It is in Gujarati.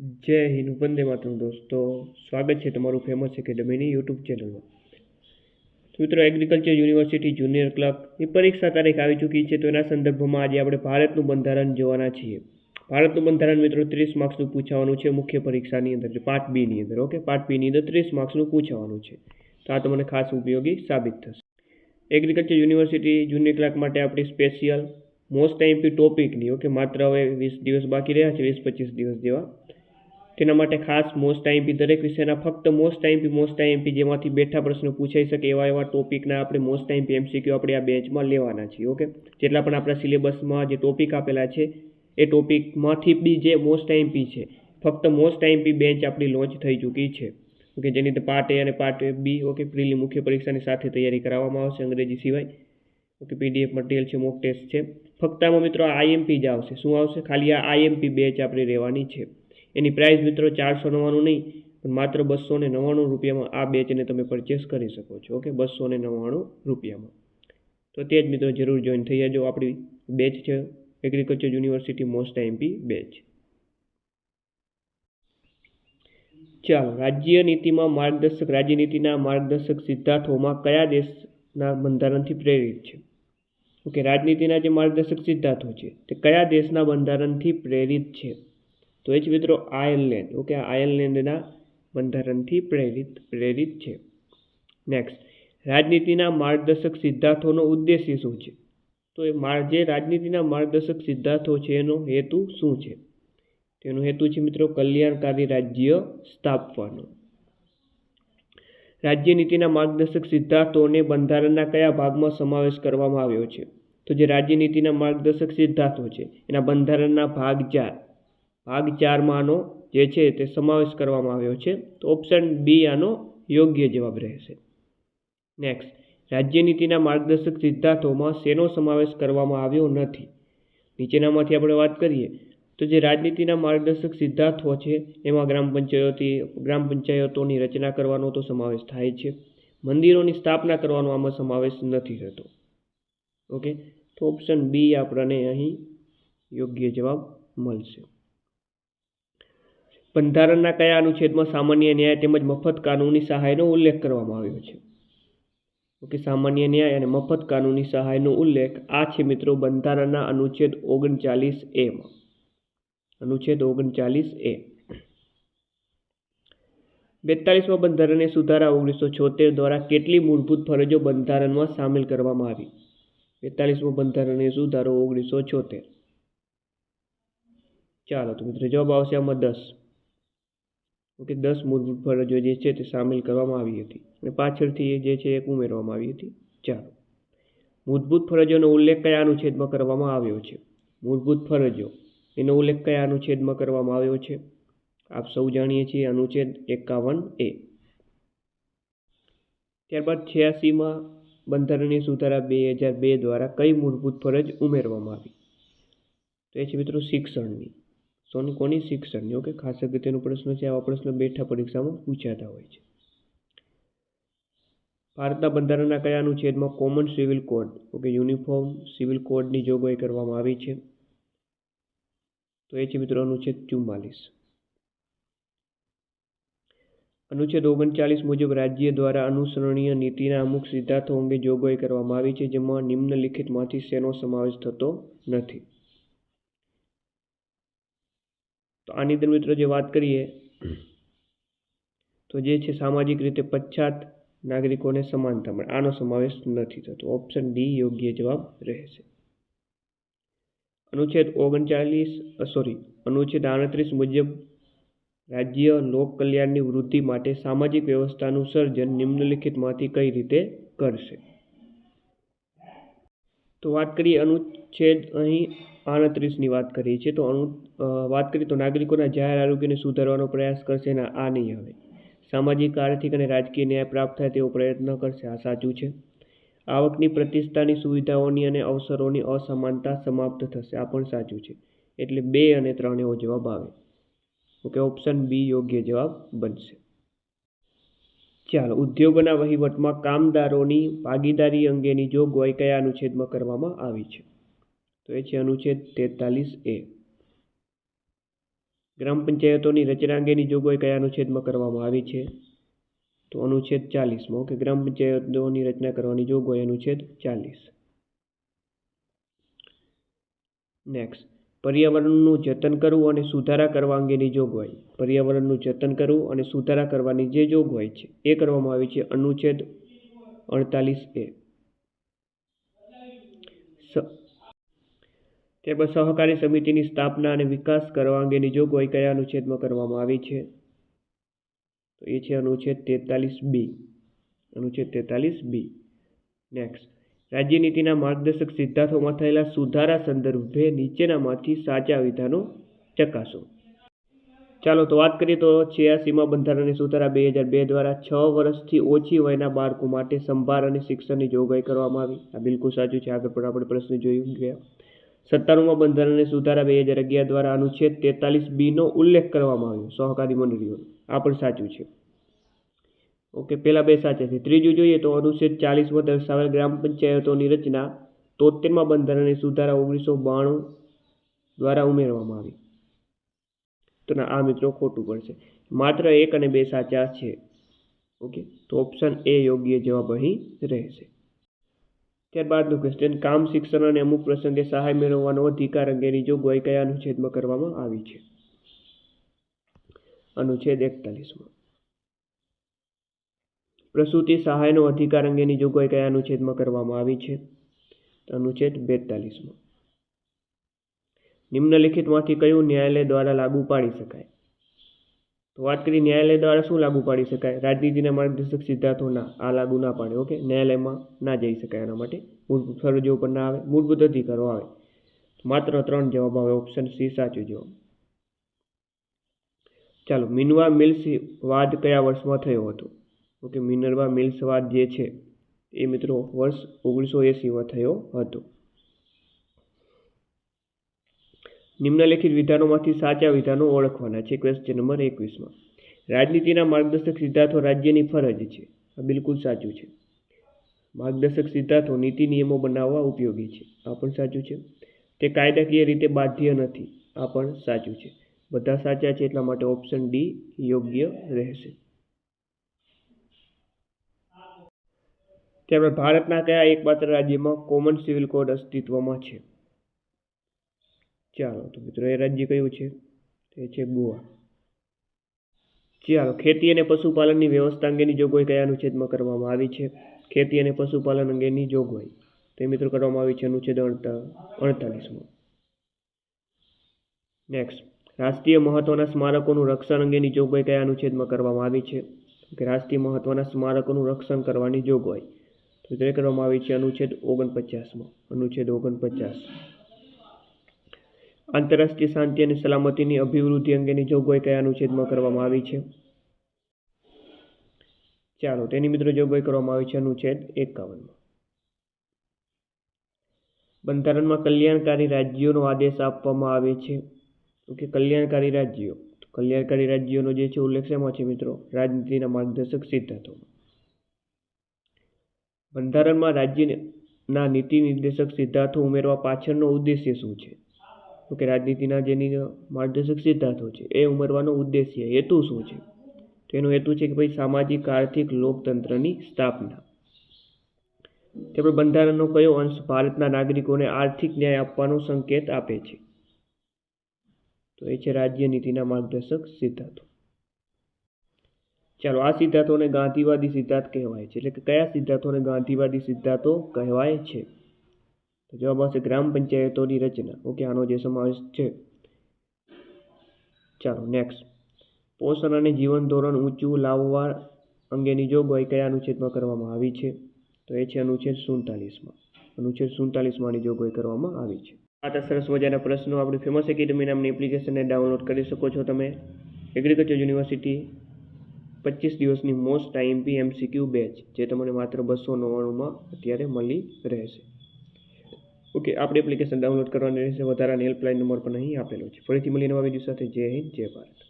જય હિન્દ, વંદે માતરમ દોસ્તો. સ્વાગત છે તમારું ફેમસ એકેડમીની યુટ્યુબ ચેનલમાં મિત્રો એગ્રીકલ્ચર યુનિવર્સિટી જુનિયર ક્લર્કની પરીક્ષા તારીખ આવી ચૂકી છે, તો એના સંદર્ભમાં આજે આપણે ભારતનું બંધારણ જોવાના છીએ. ભારતનું બંધારણ મિત્રો, ત્રીસ માર્ક્સનું પૂછાવાનું છે, મુખ્ય પરીક્ષાની અંદર પાર્ટ બીની અંદર ઓકે પાર્ટ બીની અંદર ત્રીસ માર્ક્સનું પૂછાવાનું છે. તો આ તમને ખાસ ઉપયોગી સાબિત થશે. એગ્રીકલ્ચર યુનિવર્સિટી જુનિયર ક્લાર્ક માટે આપણી સ્પેશિયલ મોસ્ટ આઈમ્પી ટોપિકની ઓકે માત્ર હવે વીસ દિવસ બાકી રહ્યા છે, વીસ પચીસ દિવસ જેવા. તેના માટે ખાસ મોસ્ટ આઈમપી દરેક વિષયના ફક્ત મોસ્ટ આઈમ્પી મોસ્ટ આઈએમપી જેમાંથી બેઠા પ્રશ્નો પૂછાઈ શકે એવા એવા ટોપિકના આપણે મોસ્ટ આઈમ્પી એમસીક્યુ આપણે આ બેચમાં લેવાના છીએ ઓકે જેટલા પણ આપણા સિલેબસમાં જે ટોપિક આપેલા છે, એ ટોપિકમાંથી બી જે મોસ્ટ આઈમપી છે, ફક્ત મોસ્ટ આઈમ્પી બેન્ચ આપણી લોન્ચ થઈ ચૂકી છે ઓકે જેની અંદર પાર્ટ એ અને પાર્ટ બી ઓકે પ્રિલી મુખ્ય પરીક્ષાની સાથે તૈયારી કરાવવામાં આવશે અંગ્રેજી સિવાય ઓકે પીડીએફ મટીરિયલ છે મોક ટેસ્ટ છે. ફક્ત આમાં મિત્રો આઈએમપી જ આવશે. શું આવશે? ખાલી આ આઈએમપી બેચ આપણી રહેવાની છે. એની પ્રાઇસ મિત્રો ચારસો નવ્વાણું નહીં, પણ માત્ર બસો ને નવ્વાણું રૂપિયામાં આ બેચને તમે પરચેસ કરી શકો છો ઓકે બસો ને નવ્વાણું રૂપિયામાં. તો તે જ મિત્રો જરૂર જોઈન થઈ જજો, આપણી બેચ છે agriculture university most IMP batch ચાલો, રાજ્ય નીતિમાં માર્ગદર્શક રાજ્યનીતિના માર્ગદર્શક સિદ્ધાંતોમાં કયા દેશના બંધારણથી પ્રેરિત છે? ઓકે રાજનીતિના જે માર્ગદર્શક સિદ્ધાંતો છે, તે કયા દેશના બંધારણથી પ્રેરિત છે? તો એ જ મિત્રો આયર્લેન્ડ ઓકે આયર્લેન્ડના બંધારણથી પ્રેરિત પ્રેરિત છે. નેક્સ્ટ રાજનીતિના માર્ગદર્શક સિદ્ધાંતોનો ઉદ્દેશ્ય શું છે? તો એ જે રાજનીતિના માર્ગદર્શક સિદ્ધાંતો છે, એનો હેતુ શું છે? તેનો હેતુ છે મિત્રો કલ્યાણકારી રાજ્ય સ્થાપવાનો. રાજ્ય નીતિના માર્ગદર્શક સિદ્ધાંતોને બંધારણના કયા ભાગમાં સમાવેશ કરવામાં આવ્યો છે? તો જે રાજ્યનીતિના માર્ગદર્શક સિદ્ધાંતો છે, એના બંધારણના ભાગ ચાર ભાગ ચારમાં આનો જે છે તે સમાવેશ કરવામાં આવ્યો છે. તો ઓપ્શન બી આનો યોગ્ય જવાબ રહેશે. નેક્સ્ટ રાજ્યનીતિના માર્ગદર્શક સિદ્ધાંતોમાં શેનો સમાવેશ કરવામાં આવ્યો નથી? નીચેનામાંથી આપણે વાત કરીએ, તો જે રાજનીતિના માર્ગદર્શક સિદ્ધાંતો છે, એમાં ગ્રામ પંચાયતી, ગ્રામ પંચાયતોની રચના કરવાનો તો સમાવેશ થાય છે. મંદિરોની સ્થાપના કરવાનો આમાં સમાવેશ નથી થતો. ઓકે તો ઓપ્શન બી આપણને અહીં યોગ્ય જવાબ મળશે. બંધારણના કયા અનુચ્છેદમાં સામાન્ય ન્યાય તેમજ મફત કાનૂની સહાયનો ઉલ્લેખ કરવામાં આવ્યો છે? ઓકે, સામાન્ય ન્યાય અને મફત કાનૂની સહાયનો ઉલ્લેખ આ છે મિત્રો બંધારણના અનુચ્છેદ ઓગણચાલીસ એમાં અનુચ્છેદ ઓગણચાલીસ એ. બેતાલીસમાં બંધારણીય સુધારા ઓગણીસો છોતેર દ્વારા કેટલી મૂળભૂત ફરજો બંધારણમાં સામેલ કરવામાં આવી? બેતાલીસમાં બંધારણીય સુધારો ઓગણીસો છોતેર. ચાલો તો મિત્રો જવાબ આવશે આમાં દસ. ઓકે દસ મૂળભૂત ફરજો જે છે તે સામેલ કરવામાં આવી હતી અને પાછળથી જે છે એક ઉમેરવામાં આવી હતી. ચાલો. મૂળભૂત ફરજોનો ઉલ્લેખ કયા અનુચ્છેદમાં કરવામાં આવ્યો છે? મૂળભૂત ફરજો એનો ઉલ્લેખ કયા અનુચ્છેદમાં કરવામાં આવ્યો છે? આપ સૌ જાણીએ છીએ અનુચ્છેદ એકાવન એ. ત્યારબાદ છ્યાસીમાં બંધારણીય સુધારા બે હજાર બે દ્વારા કઈ મૂળભૂત ફરજ ઉમેરવામાં આવી? તો એ છે મિત્રો શિક્ષણની. સોની કોની શિક્ષણની ઓકે ખાસ અગત્યનો પ્રશ્ન છે, આવા પ્રશ્ન બેઠા પરીક્ષામાં પૂછાતા હોય છે. ભારતના બંધારણના કયા અનુચ્છેદમાં common civil code okay uniform civil કોડની જોગવાઈ કરવામાં આવી છે? તો એ છે મિત્રો અનુચ્છેદ ચુમ્માલીસ. અનુચ્છેદ ઓગણચાલીસ મુજબ રાજ્ય દ્વારા અનુસરણીય નીતિના અમુક સિદ્ધાંતો અંગે જોગવાઈ કરવામાં આવી છે, જેમાં નિમ્નલિખિતમાંથી શેનો સમાવેશ થતો નથી. તો આની અંદર મિત્રો જે વાત કરીએ, તો જે છે સામાજિક રીતે પછાત નાગરિકોને સમાનતા મળે. આનો સમાવેશ નથી થતો. ઓપ્શન ડી યોગ્ય જવાબ રહેશે. અનુચ્છેદ ઓગણચાલીસ સોરી અનુચ્છેદ આડત્રીસ મુજબ રાજ્ય લોક કલ્યાણની વૃદ્ધિ માટે સામાજિક વ્યવસ્થાનું સર્જન નિમ્નલિખિતમાંથી કઈ રીતે કરશે? તો વાત કરીએ અનુચ્છેદ અહીં આડત્રીસની વાત કરીએ છીએ, તો અનુ વાત કરીએ તો નાગરિકોના જાહેર આરોગ્યને સુધારવાનો પ્રયાસ કરશે ને આ નહીં આવે. સામાજિક, આર્થિક અને રાજકીય ન્યાય પ્રાપ્ત થાય તેવો પ્રયત્ન કરશે, આ સાચું છે. આવકની પ્રતિષ્ઠાની સુવિધાઓની અને અવસરોની અસમાનતા સમાપ્ત થશે, આ પણ સાચું છે. એટલે બે અને ત્રણ એવો જવાબ આવે. ઓકે, ઓપ્શન બી યોગ્ય જવાબ બનશે. ચાલો, ઉદ્યોગોના વહીવટમાં કામદારોની ભાગીદારી અંગેની જોગવાઈ કયા અનુચ્છેદમાં કરવામાં આવી છે. તો એ છે અનુચ્છેદ તેતાલીસ એ. ગ્રામ પંચાયતોની રચના અંગેની જોગવાઈ કયા અનુચ્છેદમાં કરવામાં આવી છે? તો અનુચ્છેદ ચાલીસમાં, ઓકે, ગ્રામ પંચાયતોની રચના કરવાની જોગવાઈ અનુચ્છેદ ચાલીસ. નેક્સ્ટ પર્યાવરણનું જતન કરવું અને સુધારા કરવા અંગેની જોગવાઈ. પર્યાવરણનું જતન કરવું અને સુધારા કરવાની જે જોગવાઈ છે, એ કરવામાં આવી છે અનુચ્છેદ અડતાલીસ એ. ત્યારબાદ સહકારી સમિતિની સ્થાપના અને વિકાસ કરવા અંગેની જોગવાઈ કયા અનુચ્છેદમાં કરવામાં આવી છે? તો એ છે અનુચ્છેદ તેતાલીસ બી. અનુચ્છેદ તેતાલીસ બી. નેક્સ્ટ રાજ્ય નીતિના માર્ગદર્શક સિદ્ધાંતોમાં થયેલા સુધારા સંદર્ભે નીચેનામાંથી સાચા વિધાનો ચકાસો. ચાલો તો વાત કરીએ તો છ્યાસીમાં બંધારણની સુધારા બે હજાર બે દ્વારા છ વર્ષથી ઓછી વયના બાળકો માટે સંભાળ અને શિક્ષણની જોગવાઈ કરવામાં આવી. આ બિલકુલ સાચું છે. આગળ પણ આપણે પ્રશ્ન જોયું ગયા. સત્તાણુંમાં બંધારણને સુધારા બે હજાર અગિયાર દ્વારા અનુચ્છેદ તેતાલીસ બીનો ઉલ્લેખ કરવામાં આવ્યો. સહકારી મંડળીઓનો આ પણ સાચું છે. ઓકે, પહેલાં બે સાચા છે. ત્રીજું જોઈએ તો અનુચ્છેદ ચાલીસમાં દર્શાવેલ ગ્રામ પંચાયતોની રચના તોતેરમાં બંધારણને સુધારા ઓગણીસો બાણું દ્વારા ઉમેરવામાં આવી. તો ના, આ મિત્રો ખોટું પડશે. માત્ર એક અને બે સાચા છે. ઓકે, તો ઓપ્શન એ યોગ્ય જવાબ અહીં રહેશે. ત્યારબાદનું ક્વેશ્ચન કામ શિક્ષણ અને અમુક પ્રસંગે સહાય મેળવવાનો અધિકાર અંગેની જોગવાઈ કયા અનુચ્છેદમાં કરવામાં આવી છે. અનુચ્છેદ એકતાલીસમાં. પ્રસૂતિ સહાયનો અધિકાર અંગેની જોગવાઈ કયા અનુચ્છેદમાં કરવામાં આવી છે અનુચ્છેદ બેતાલીસમાં. નિમ્નલિખિતમાંથી કયું ન્યાયાલય દ્વારા લાગુ પાડી શકાય? તો વાત કરી ન્યાયાલય દ્વારા શું લાગુ પાડી શકાય? રાજનીતિના માર્ગદર્શક સિદ્ધાંતો ના, આ લાગુ ના પાડે ઓકે ન્યાયાલયમાં ના જઈ શકાય એના માટે. મૂળભૂત ફરજો પર ના આવે, મૂળભૂત અધિકારો આવે. માત્ર ત્રણ જવાબ આવે ઓપ્શન સી સાચું જવાબ. ચાલો, મિનવા મિલ્સ વાદ કયા વર્ષમાં થયો હતો? ઓકે મિનરવા મિલ્સ વાદ જે છે, એ મિત્રો વર્ષ ઓગણીસો એંસીમાં થયો હતો. નિમ્નલિખિત વિધાનોમાંથી સાચા વિધાનો ઓળખવાના છે. ક્વેશ્ચન નંબર એકવીસમાં, રાજનીતિના માર્ગદર્શક સિદ્ધાંતો રાજ્યની ફરજ છે. આ બિલકુલ સાચું છે. માર્ગદર્શક સિદ્ધાંતો નીતિ નિયમો બનાવવા ઉપયોગી છે. આ પણ સાચું છે. તે કાયદાકીય રીતે બાધ્ય નથી. આ પણ સાચું છે. બધા સાચા છે એટલા માટે ઓપ્શન ડી યોગ્ય રહેશે. ત્યારબાદ ભારતના કયા એકમાત્ર રાજ્યમાં કોમન સિવિલ કોડ અસ્તિત્વમાં છે? ચાલો તો મિત્રો એ રાજ્ય કયું છે? તે છે ગોવા. ચાલો, ખેતી અને પશુપાલનની વ્યવસ્થા અંગેની જોગવાઈ કયા અનુચ્છેદમાં કરવામાં આવી છે? ખેતી અને પશુપાલન અંગેની જોગવાઈ. તે મિત્રો કરવામાં આવી છે અનુચ્છેદ અડતાલીસમાં. નેક્સ્ટ રાષ્ટ્રીય મહત્વના સ્મારકોનું રક્ષણ અંગેની જોગવાઈ કયા અનુચ્છેદમાં કરવામાં આવી છે? કે રાષ્ટ્રીય મહત્વના સ્મારકોનું રક્ષણ કરવાની જોગવાઈ. તો તે કરવામાં આવી છે અનુચ્છેદ ઓગણપચાસમાં. અનુચ્છેદ ઓગણપચાસ. આંતરરાષ્ટ્રીય શાંતિ અને સલામતીની અભિવૃદ્ધિ અંગેની જોગવાઈ કયા અનુચ્છેદમાં કરવામાં આવી છે? ચાલો, તેની મિત્રો જોગવાઈ કરવામાં આવી છે અનુચ્છેદ એકાવનમાં. બંધારણમાં કલ્યાણકારી રાજ્યોનો આદેશ આપવામાં આવે છે. ઓકે, કલ્યાણકારી રાજ્યો. કલ્યાણકારી રાજ્યોનો જે છે ઉલ્લેખ શેમાં છે મિત્રો? રાજનીતિના માર્ગદર્શક સિદ્ધાંતો બંધારણમાં રાજ્યના નીતિ નિર્દેશક સિદ્ધાંતો ઉમેરવા પાછળનો ઉદ્દેશ્ય શું છે? તો કે રાજનીતિના જેની માર્ગદર્શક સિદ્ધાંતો છે, એ ઉમેરવાનો ઉદ્દેશ્ય હેતુ શું છે? તો એનો હેતુ છે કે ભાઈ સામાજિક, આર્થિક, લોકતંત્રની સ્થાપના. તેમણે બંધારણનો કયો અંશ ભારતના નાગરિકોને આર્થિક ન્યાય આપવાનો સંકેત આપે છે? તો એ છે રાજ્ય નીતિના માર્ગદર્શક સિદ્ધાંતો. ચાલો, આ સિદ્ધાંતોને ગાંધીવાદી સિદ્ધાંત કહેવાય છે. એટલે કે કયા સિદ્ધાંતોને ગાંધીવાદી સિદ્ધાંતો કહેવાય છે? તો જવાબ આવશે ગ્રામ પંચાયતોની રચના. ઓકે, આનો જે સમાવેશ છે. ચાલો નેક્સ્ટ પોષણ અને જીવન ધોરણ ઊંચું લાવવા અંગેની જોગવાઈ કયા અનુચ્છેદમાં કરવામાં આવી છે? તો એ છે અનુચ્છેદ સુડતાલીસમાં. અનુચ્છેદ સુડતાલીસમાંની જોગવાઈ કરવામાં આવી છે. આ સરસ મજાના પ્રશ્નો. આપણી ફેમસ એકેડમી નામની એપ્લિકેશનને ડાઉનલોડ કરી શકો છો તમે. એગ્રીકલ્ચર યુનિવર્સિટી પચીસ દિવસની મોસ્ટ આઈએમપી એમસીક્યુ બેચ જે તમને માત્ર બસો નવ્વાણુંમાં અત્યારે મળી રહેશે. ઓકે આપણી એપ્લિકેશન ડાઉનલોડ કરવાની રહેશે. વધારાની હેલ્પલાઇન નંબર પણ અહીં આપેલો છે. ફરીથી મળીને નવા વીડિયો સાથે. જય હિન્દ, જય ભારત.